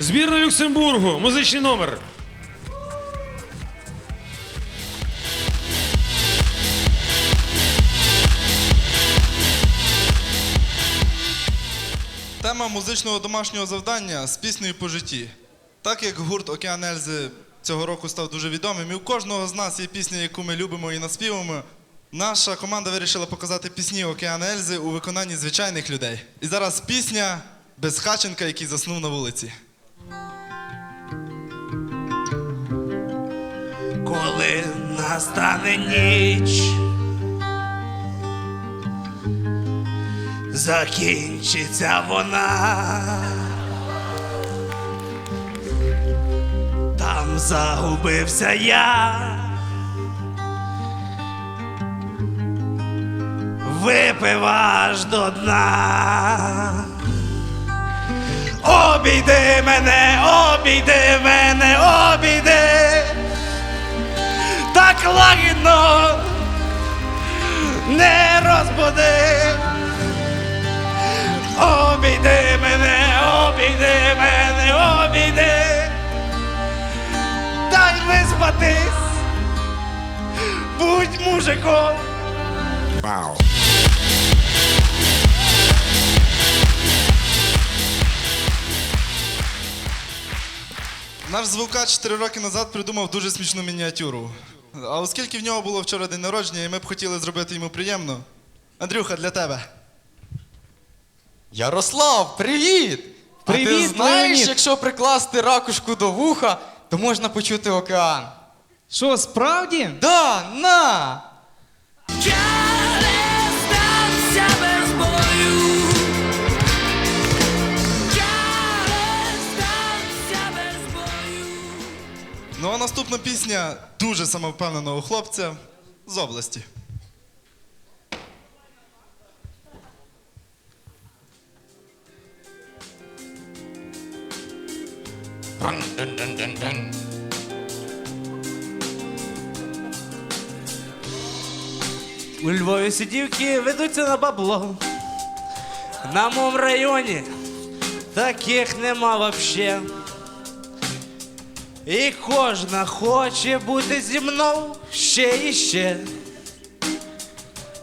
Збірна Люксембургу. Музичний номер. Тема музичного домашнього завдання з піснею по житті. Так як гурт Океан Ельзи цього року став дуже відомим, і у кожного з нас є пісня, яку ми любимо і наспіваємо. Наша команда вирішила показати пісні Океан Ельзи у виконанні звичайних людей. І зараз пісня без Хаченка, який заснув на вулиці. Коли настане ніч, закінчиться вона. Там загубився я. Випив аж до дна. Обійди мене, обійди мене, обійди так лагідно не розбуди. Обійди мене, обійди мене, обійди. Дай виспатись, будь мужиком. Наш звукач 4 роки назад придумав дуже смішну мініатюру. А оскільки в нього було вчора день народження, і ми б хотіли зробити йому приємно. Андрюха, для тебе. Ярослав, привіт! а ти знаєш, Леонід! якщо прикласти ракушку до вуха, то можна почути океан. Що, справді? Да, на! Ну а наступна пісня дуже самовпевненого хлопця з області. У Львові сидівки ведуться на бабло. На моєму районі таких нема вообще. І кожна хоче бути зі мною ще і ще.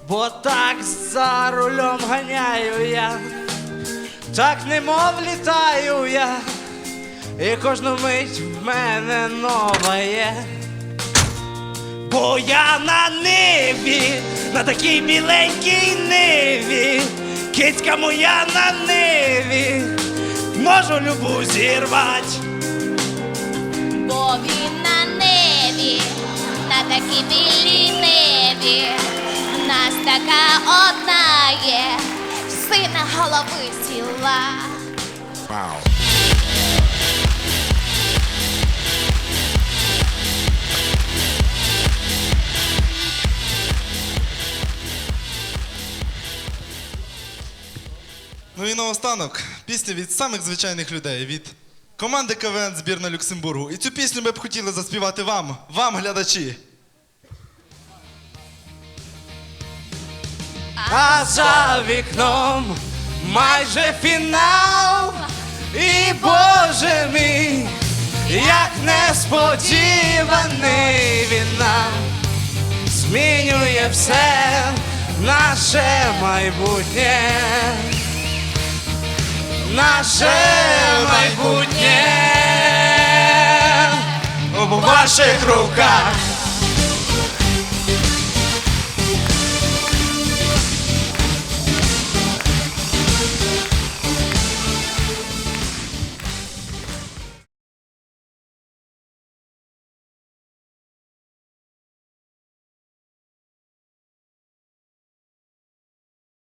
Бо так за рулем ганяю я, так немов літаю я, і кожну мить в мене нова є. Бо я на ниві, на такій міленькій ниві, кицька моя на ниві, можу любу зірвать. Він на небі, на такій білій небі. Нас така одна є, сина голови сіла. Ну і наостанок пісня від самих звичайних людей, від команди КВН збірна Люксембургу. І цю пісню ми б хотіли заспівати вам, вам, глядачі. А за вікном майже фінал. І Боже мій, як несподіваний він нам змінює все наше майбутнє. Наше майбутнє в ваших руках.